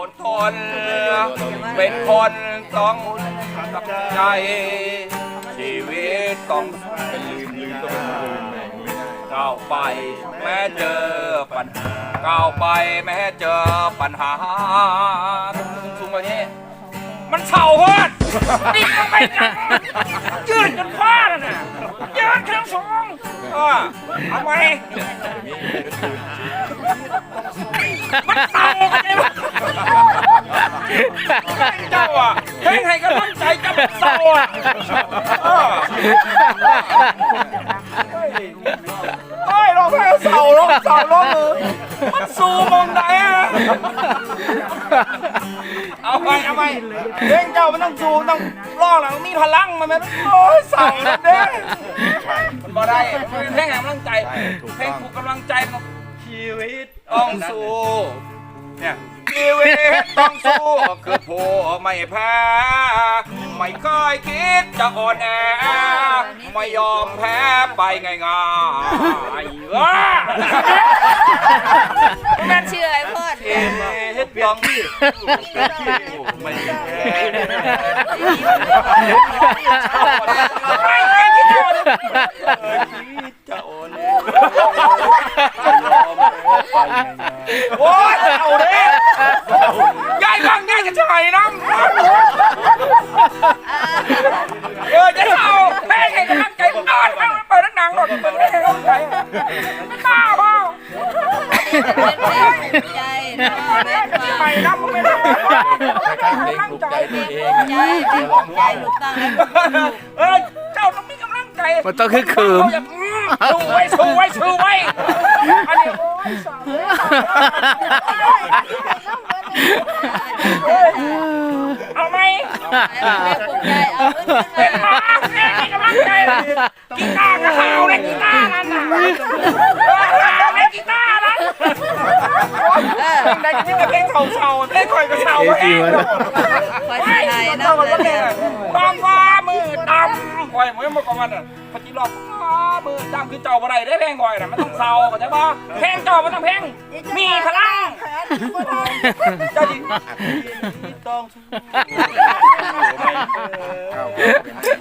อดทนเป็นคนต้องทำใจ ชีวิตต้องเป็นลืมลืมก็เป็นลืมก้าวไปแม้เจอปัญหาก้าวไปแม้เจอปัญหาสูงกว่านี้ มันเฉาโคตรดิ้นลงไปนะยืดจนพลาดน่ะยืดเครื่องสองเออเอาไหมมันเศร้า เจ้าอะเพลงให้กำลังใจเจ้าเศร้าอะเออเฮ้ยร้องเพลงเศร้าร้องเศร้าร้องมือมันสู้มองไหนอะเอาไปเอาไปเพลงเจ้ามันต้องสูงต้องร้องหลังมีพลังมันไม่ต้องโอ้ยสั่งเด้มันบ่ได้เพลงแห่งกำลังใจเพลงปลุกกำลังใจมันชีวิตต้องสู้เนี่ย ชีวิตต้องสู้คือผู้ไม่แพ้ไม่เคยคิดจะอ่อนแอไม่ยอมแพ้ไปง่ายๆเออนั่นชื่อไอะไรพ่อชีวิตต้องไม่แพ้ไม่ไม่คิดจะอ่อนคิดจะอ่อนโอ้ งปลุกใจถูกต้องแล้วเออเจ้าต้องมีกำลังใจมันต้องคึกคืมสู้ไว้สู้ไว้สู้ไว้อันนี้โอ้ยสาวเอาไหมเพลงปลุกใจเอาขึ้นเป็นมาหมาแม่มีกำลังใจกีตาร์ก็หาวเลยกีตาร์นั่นน่ะหาวเลยกีตาร์นั่น ได้กินแต่เพลงเศร้าๆเพลงคอยก็เศร้าเองคอยสิไทยเนาะเลยเนี่ยบางฟ้ามือดำคอยเหมือนเมื่อก่อนน่ะปฏิรอบฟ้ามือดำคือเจ้าอะไรได้เพลงคอยน่ะมันต้องเศร้าเข้าใจป่ะเพลงเจ้ามันต้องเพลงมีพลังเจ้าดิต้อง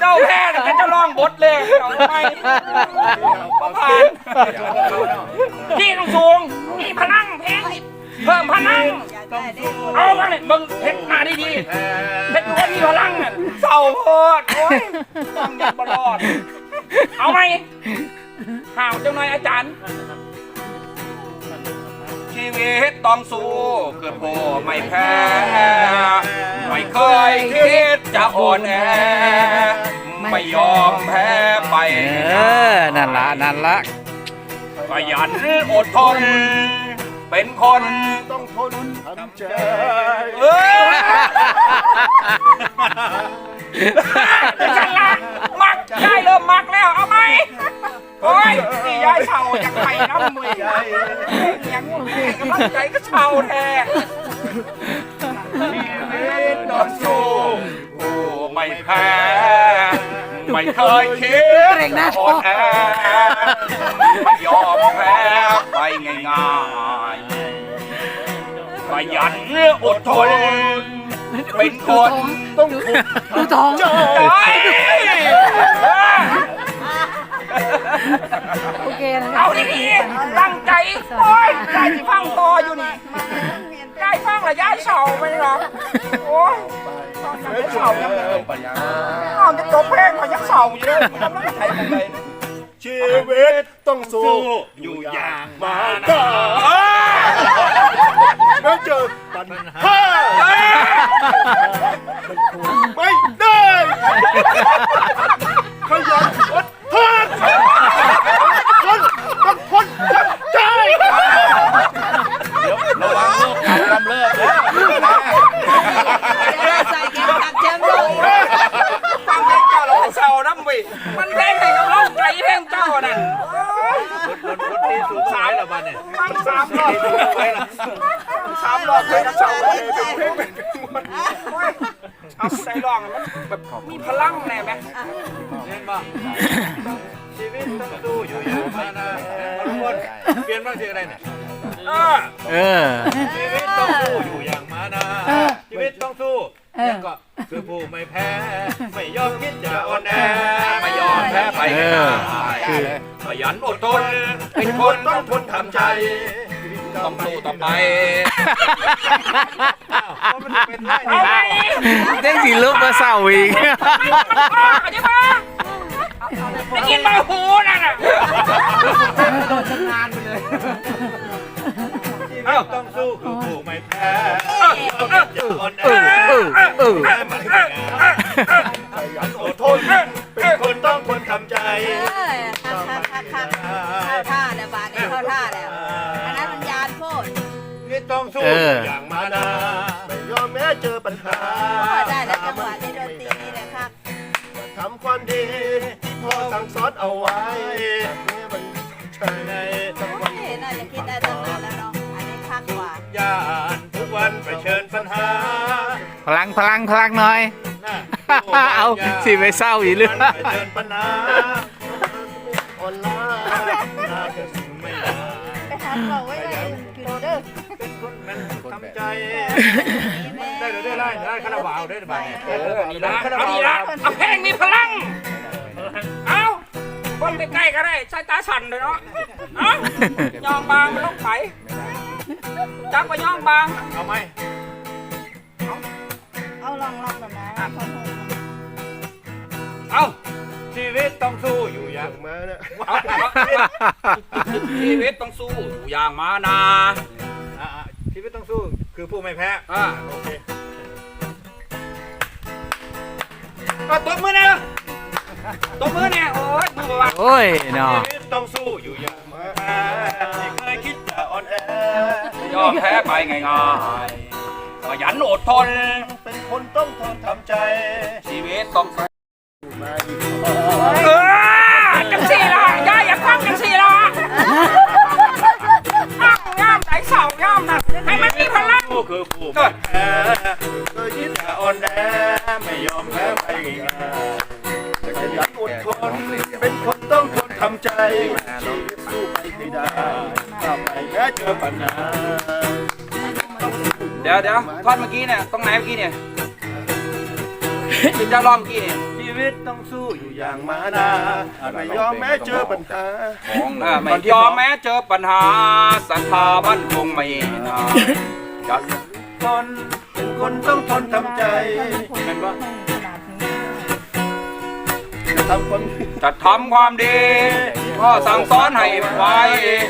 เจ้าแพ้น่ะเจ้าร้องบทเลยเอาไปผ่านที่ต้องสูงมีพลังเพลง เพิ่มพลังเอามาเลยมึงเห็ดหน้าดีดีๆเห็ดตัวมีพลังอะเศร้าโพดโอ้ยฟังยังบรอด เอาไหมห่าวเจ้านายอาจารย์ชีวิตต้องสู้คือผู้ไม่แพ้ ไม่เคยคิดจะอ่อนแอไม่ยอมแพ้ไป เออ นั่นละนั่นละขยันอดทน เป็นคนต้องทนทำใจเออฉันละมักยายเริ่มมักแล้วเอาไหมโอ้ยนี่ยายเฉาจากไข่น้ำมือใหญ่ยังกำลังใจก็เฉาแท้ชีวิตนอนสู้โอ้ไม่แพ้ไม่เคยคิดอ่อนแอไม่ยอมแพ้ไปง่ายๆข ยันอดทน เป็นคนต้องถูกดูทองใจโอเคนะเอาดีๆตั้งใจโอ้ยใจที่ฟังต่ออยู่นี่ยายฟังและยายเฉาไปหรอกโอ้ยตอนยังไม่เฉายังเลยตอนจะจบเพลงมันยังเฉาอยู่เลยมันไม่ได้ใช้ผมเลยชีวิตต้องสู้อยู่อย่างมาตาแล้ว เจอปัญหาไม่ได้ขยันอดทนทนต้องทนทำใจใส่เข็มขัดแชมป์โลกฟังเพลงเจ้าแล้วเฉาน้ำวิมันเพลงให้กำลังใจเพลงเจ้านั่นสามละวันเนี่ยสามรอบสามรอบเพลงเฉาเลยเพลงเป็นหมดเอาผู้ใดร้องมันแบบมีพลังแน่ไหมชีวิตต้องสู้อยู่อย่างมานะทุกคนเปลี่ยนบ้างสิอะไรเนี่ยเออชีวิตต้องสู้อยู่อย่างมานะแล้วก็คือผู้ไม่แพ้ ไม่ยอมคิดจะอ่อนแอไม่ยอมแพ้ไปเออคือขยันอดทนเป็นคนต้องทนทำใจ ต้องสู้ต่อไปอ้าวก็มันเป็นไรนี่เด้งสีลุกมาเศร้าอีกได้กินใบหูนั่นน่ะชีวิตต้องสู้คือผู้ไม่แพ้จะอ่อนแอเออเออไม่ไสู้อย่างมานาไม่ยอมแม้เจอปัญหาโอ้ได้แล้วจังหวะนี้ดนตรีนี่แหละครับทำความดีที่พ่อสั่งสอนเอาไว้แม้มันใช่ในสักวันโอ้ยน่าจะคิดได้ตั้งนานแล้วเนาะอันนี้คักกว่าย่านทุกวันไปเชิญปัญหา พลังพลังพลังหน่อยน่ะเอาสิไปเศร้าอีกเรื่องไปเชิญปัญหาออนไลน์น่าจะสู้ไม่ได้ไปหาเราไว้ ใจได้หรือได้ไล่ได้คาราบาวได้บ่ายเออนี่นะเอานี่นะเอาเพลงมีพลัง เอาคนใกล้ๆก็ได้ใช้ตาสั่นเลยเนาะเอาย่องบางมันต้องไปจักไปย่องบาง เอาไหมเอาลองลองแบบนั้นคนหูเอาชีวิตต้องสู้อยู่อย่างมาเนี่ยเอาชีวิตต้องสู้อยู่อย่างมานาชีวิตต้องสู้ คือผู้ไม่แพ้อ่า โอเคก็ตบมือเนี่ยตบมือเนี่ยโอ้ยมือวะโอ้ยเนาะชีวิตต้องสู้อยู่อย่างมาแพ้ไม่เคยคิดจะอ่อนแอยอมแพ้ไปง่ายๆขยันอดทน เป็นคนต้องทนทำใจชีวิตต้องมาอีกเออจังสี่ละย่าอย่าฟังจังสี่ละอ้าวย่ามไหนเสาย่ามน่ะให้มันมีพลังสู้ คือผู้ไม่แพ้เคยคิดจะอ่อนแอไม่ยอมแพ้ไปง่ายๆแต่ขยันอดทนเป็นคนต้องทนทำใจชีวิตสู้ไปไม่ได้ถ้าไปแม้เจอปัญหาเดี๋ยวเดี๋ยวท่อนเมื่อกี้เนี่ยตรงไหนเมื่อกี้เนี่ยที่เจะร้องเมื่อกี้เนี่ยชีวิตต้องสู้อยู่อย่างมานาไม่ยอมแม้เจอปัญหาเออไม่ยอมแม้เจอปัญหาศรัทธามั่นคงไม่นาน จะทนเป็นคนต้องทนทำใจเป็นว่าจะทำความดีจะทำความดีก็สั่งสอนให้ไว้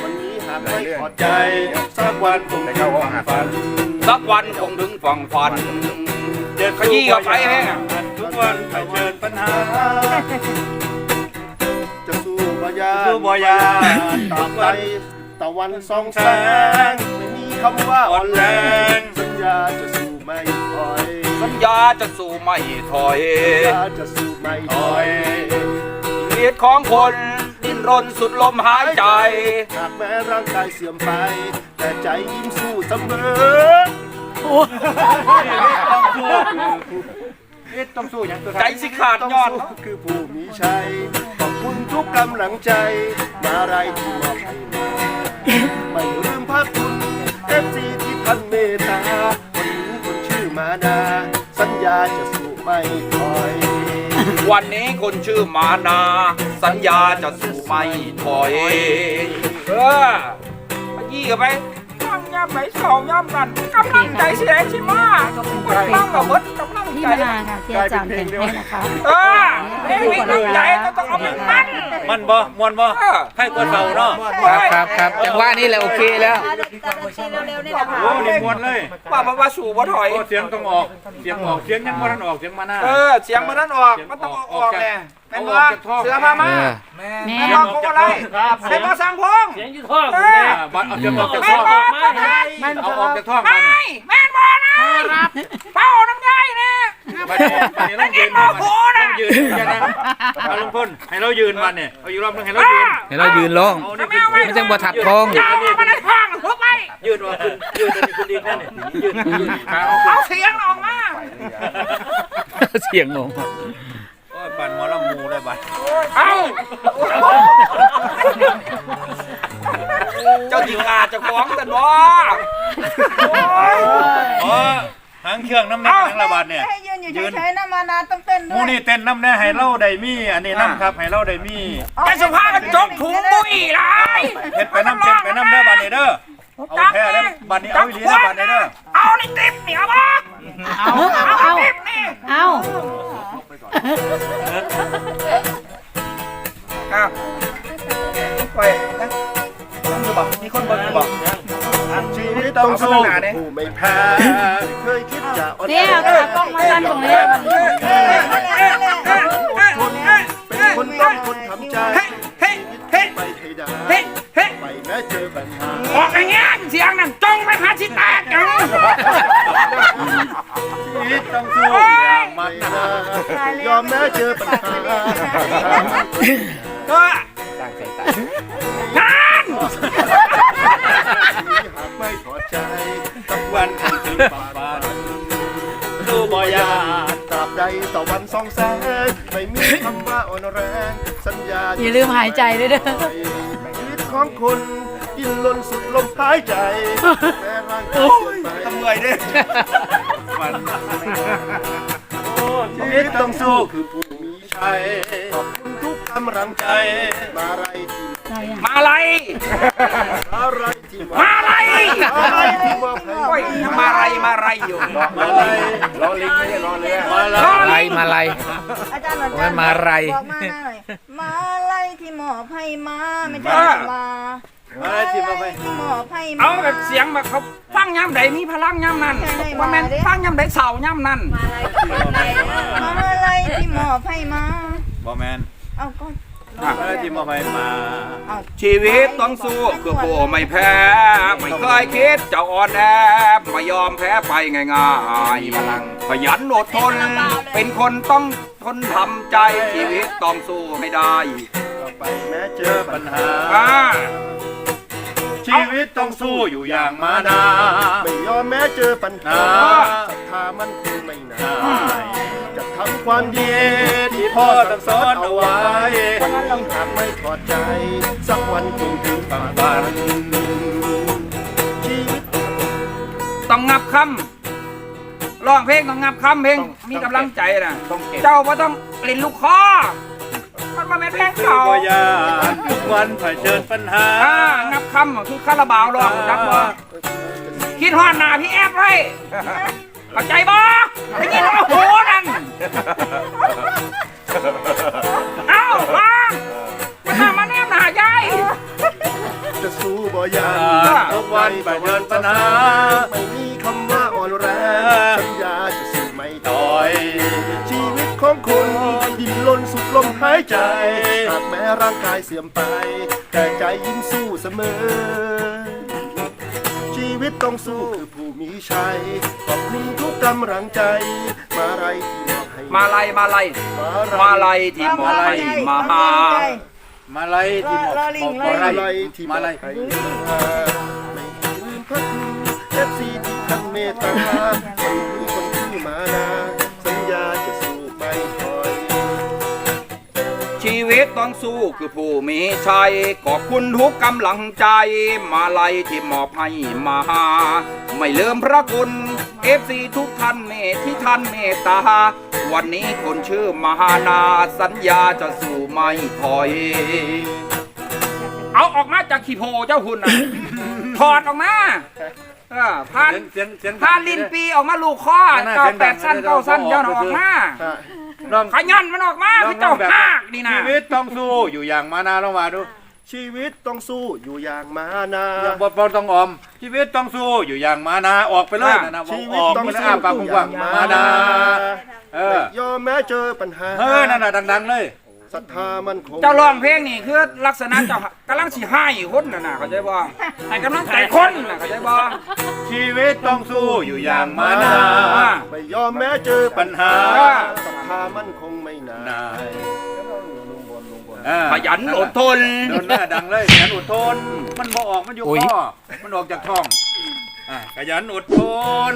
วันนี้หากไม่พอใจสักวันคงได้เข้าห้องฝันสักวันคงถึงฝั่งฝันขยี้กับไฟแห้งอะทุกวันไปเชิญปัญหา จะสู้บอยาสู้บอยาตราบใดตะวันส่องแสงไม่มี คำว่าอ่อนแรงสัญญาจะสู้ไม่ถอยสัญญาจะสู้ไม่ถอยสัญญาจะสู้ไม่ถอยชีวิตของคนดิ้นรนสุดลมหายใจหากแม้ร่างกายเสื่อมไป แต่ใจยิ้มสู้เสมอชีวิตต้องสู้อย่างตัวใจสิขาดย้อนต้องสู้คือผู้มีชัยขอบคุณทุกกำลังใจ มาไรที่มอบให้มาไม่ลืมพระคุณ เอฟซีที่พันเมตตาวันนี้คนชื่อมาดาสัญญาจะสู้ไม่ถอย วันนี้คนชื่อมานา สัญญาจะสู้ไม่ถอย เออมายี่กันไป ย่ำย่ำไปสองย่ำนั่นกำลังใจเสียชิมาคนบ้างกับมดกำลังพี่ใจ มานาค่ะที่อาจารย์แต่งให้นะคะเออเอ้ยมีน้ำใจก็ต้องเอามันมันมันบ่มวนบ่เออ ให้กว่าเก่าเนาะครับครับครับจังหวะนี้แหละโอเคแล้ว แต่ดนตรีเร็วๆนี่แหละค่ะโอ้นี่มวนเลยว่ามาว่าสู่ว่าถอย โอ้เสียงต้องออก เสียงออก เสียงยังบ่ทันออก เสียงมาหน้า เออ เสียงมันนั่นออก มันต้องออกออกแน่แม่นบ่เสือพามาเออแม่แม่นบ่พวกอะไรให้บ่สั่งพง เสียงอยู่ท้องเอผมอเนี่ยอ่าบัดเอาเสียงออกจากแม่ท้อนงบ่พวกอะไรเอาออกจากท้องมาไม่เนี่ยแม่นบ่นะเป้าน้ำยายเนี่ยบัดนี้บัดนี้เรายืนมาบัดนี้เรายืนแค่นั้นเอาลงพ่นให้เรายืนบัดเนี่ยเอาอยู่รอบนึงให้เรายืนให้เรายืนลงเอานี่ขึ้นมันจังบ่ถัดทองเอามาในทางทุบไปยืนว่าขึ้นยืนขึ้นดีแค่นี้ยืนยืนขาเอาเอาเสียงออกมาเสียงลงโอ้ย บัดเอาเจ้าหญิงอาจจะฟ้องกันบ่โอ้ยอ๋อหางงเครื่องน้ำแน่ทั้งระบาดเนี่ย ให้ยืนอยู่เฉยๆนะมานาต้องเต้นหด้มูวยนี่เต้นน้ำแน่ให้เล่าได้มีอันนี้น้ำครับให้เล่าได้มีไอ้สภาพมันจกถุงบุ้ยไรเฮ็ดไปน้ำเต้นไปน้ำเด้อบาดนี้เด้อเอาแท้เด้อบาดนี้เอาอีหลีเด้อบาดนี้เด้อเอาในติ๊บเหนียวบ้าเอาเอาเอาเอา อ้าวไปนะต้องดูบอกมีคนเบิ่งบอกชีวิตต้องสู้ผู้ไม่แพ้เคยคิดจะอ่อนแอเนี่ยเอาขากล้องมาตั้งตรงนี้ ก็งานหากไม่พอใจสักวันคงถึงฝั่งฝันสู้บ่ยานตราบใดต่อวันสองแสนไม่มีคำว่าอ่อนแรงสัญญาอย่าลืมหายใจด้วยเด้อชีวิตของคนดิ้นรนสุดลมหายใจแม้ร่างกายเสื่อมไปทำเมื่อยเด้มันชีวิตต้องสู้คือผู้มีชัยขอบคุณทุ กกำลังใจ มาอะไรที่มาอะไร อะไรที่มาอะไรอะไรที่มอบให้โอ้ยยังมาอะไรมาอะไรอยู่มาเลยรอลิงไม่ใช่รอเรือมาเลรอยไรมาไรอาจารย์หน่อยโอ้ยมาไรบอกมาหน่อยมาไล่ที่หมอบให้มาไม่ใช่มามามาเลยที่มาไปที่หมอบให้มาเอาแบบเสียงแบบเขาฟังย่ำใดมีพลังย่ำนั้นใช่ๆว่าแม่นมาดิฟังย่ำใดเสาย่ำนั้นมาไล่ที่หมอบให้มาบอแมน เอาก็มาเลยที่มาไปมา เอาชีวิตต้องสู้คือผู้ไม่แพ้ ไม่เคยคิดจะอ่อนแอไม่ยอมแพ้ไปง่ายๆขยันอดทน เป็นคนต้องทนทำใจชีวิตต้องสู้ให้ได้ต่อไปแม้เจเจออปัปัญญหาหา อ่าชีวิตต้องสู้อยู่อย่างมานา ไม่ยอมแม้เจอปัญหาอ่าศรัทธามันคงไม่นาได้นจะทำ ความดีที่พ่อตั้งสอนเอาไว้วันนี้หากไม่พอดใจ สักวันคงถึงฝั่งฝันชีวิตต้องงับคำร้องเพลงต้องงับคำเพลงมีกำลังใจนะเจ้าว่าต้องเล่นลูกคอมันมาเป็นเพลงเก่าบ่ยานทุกวันเผชิญปัญหาอ่างับคำคือคาราบาวร้องจักบ่คิดฮอดหน้าพี่แอบไว้ เข้าใจบ่ได้ยินโอ้โหนั่นเอ้ามามามาแนมหนายายจะสู้บ่ยาทุกวันไปเผชิญปัญหาไม่มีคำว่าอ่อนแรงสัญญาจะสู้ไม่ถต่อย ชีวิตของคนดิ้นรนสุดลมหายใจหากแม้ร่างกายเสื่อมไป แต่ใจยิ่งสู้เสมอ วิตต้องสู้คือผู้มีชัยขอบคุณทุกกำลังใจ มาไรที่มอบให้มาไล่มาไล่มาไล่ที่หมอไล่มาหามาไล่ที่หมอกรอลิงบอกมามาไรไล่ที่มาไล่ให้ไม่ลืมพระคุณเอฟซีที่ท่านเมตตาคนนี้คนที่มานา ชีวิตต้องสู้คือผู้มีชัยขอบคุณทุกกำลังใจ มาไล่ที่มอบให้มาหาไม่ลืมพระคุณเอฟซีทุกท่านเมตที่ท่านเมตตา วันนี้คนชื่อมหานาสัญญาจะสู้ไม่ถอย เอาออกมาจากขีโพเจ้าหุ่นน่ะ ถอดออกมาเออผ่านเสียงเสียงผ่านลิ้นปีออกมาลูกข้อเก้าแปดสั้นเก้าสั้นเจ้าหนออกมา ลองขยันมันออกมาคือเจ้าหากนี่นะชีวิตต้องสู้อยู่อย่างมานาลองมาดู ชีวิตต้องสู้อยู่อย่างมานาอย่าบอบต้องออม ชีวิตต้องสู้อยู่อย่างมานาออกไปเลยนะนะชีอวิตอกต้องไปเลยสู้อ้าปากอยู่กว้างอย่ๆมานาเออยอมแม้เจอปัญหาเออนั่นน่ะดัง ๆ เลย ศรัทธามันคงเจ้าร้องเพลงนี่คือลักษณะเจ้ากำลังสิให้คนน่ะนะเข้าใจบ่ให้กำลังใจคนน่ะเข้าใจบ่ชีวิตต้องสู้อยู่อย่างมานาไม่ยอมแม้เจอปัญหาปัญหาศรัทธามันคงไม่นานนายขยันอดทนโดนหน้าดังเลยขยันอดทน มันบ่ออกมันอยู่อุ๊ยข้อมันออกจากท้องอะขยันอดทน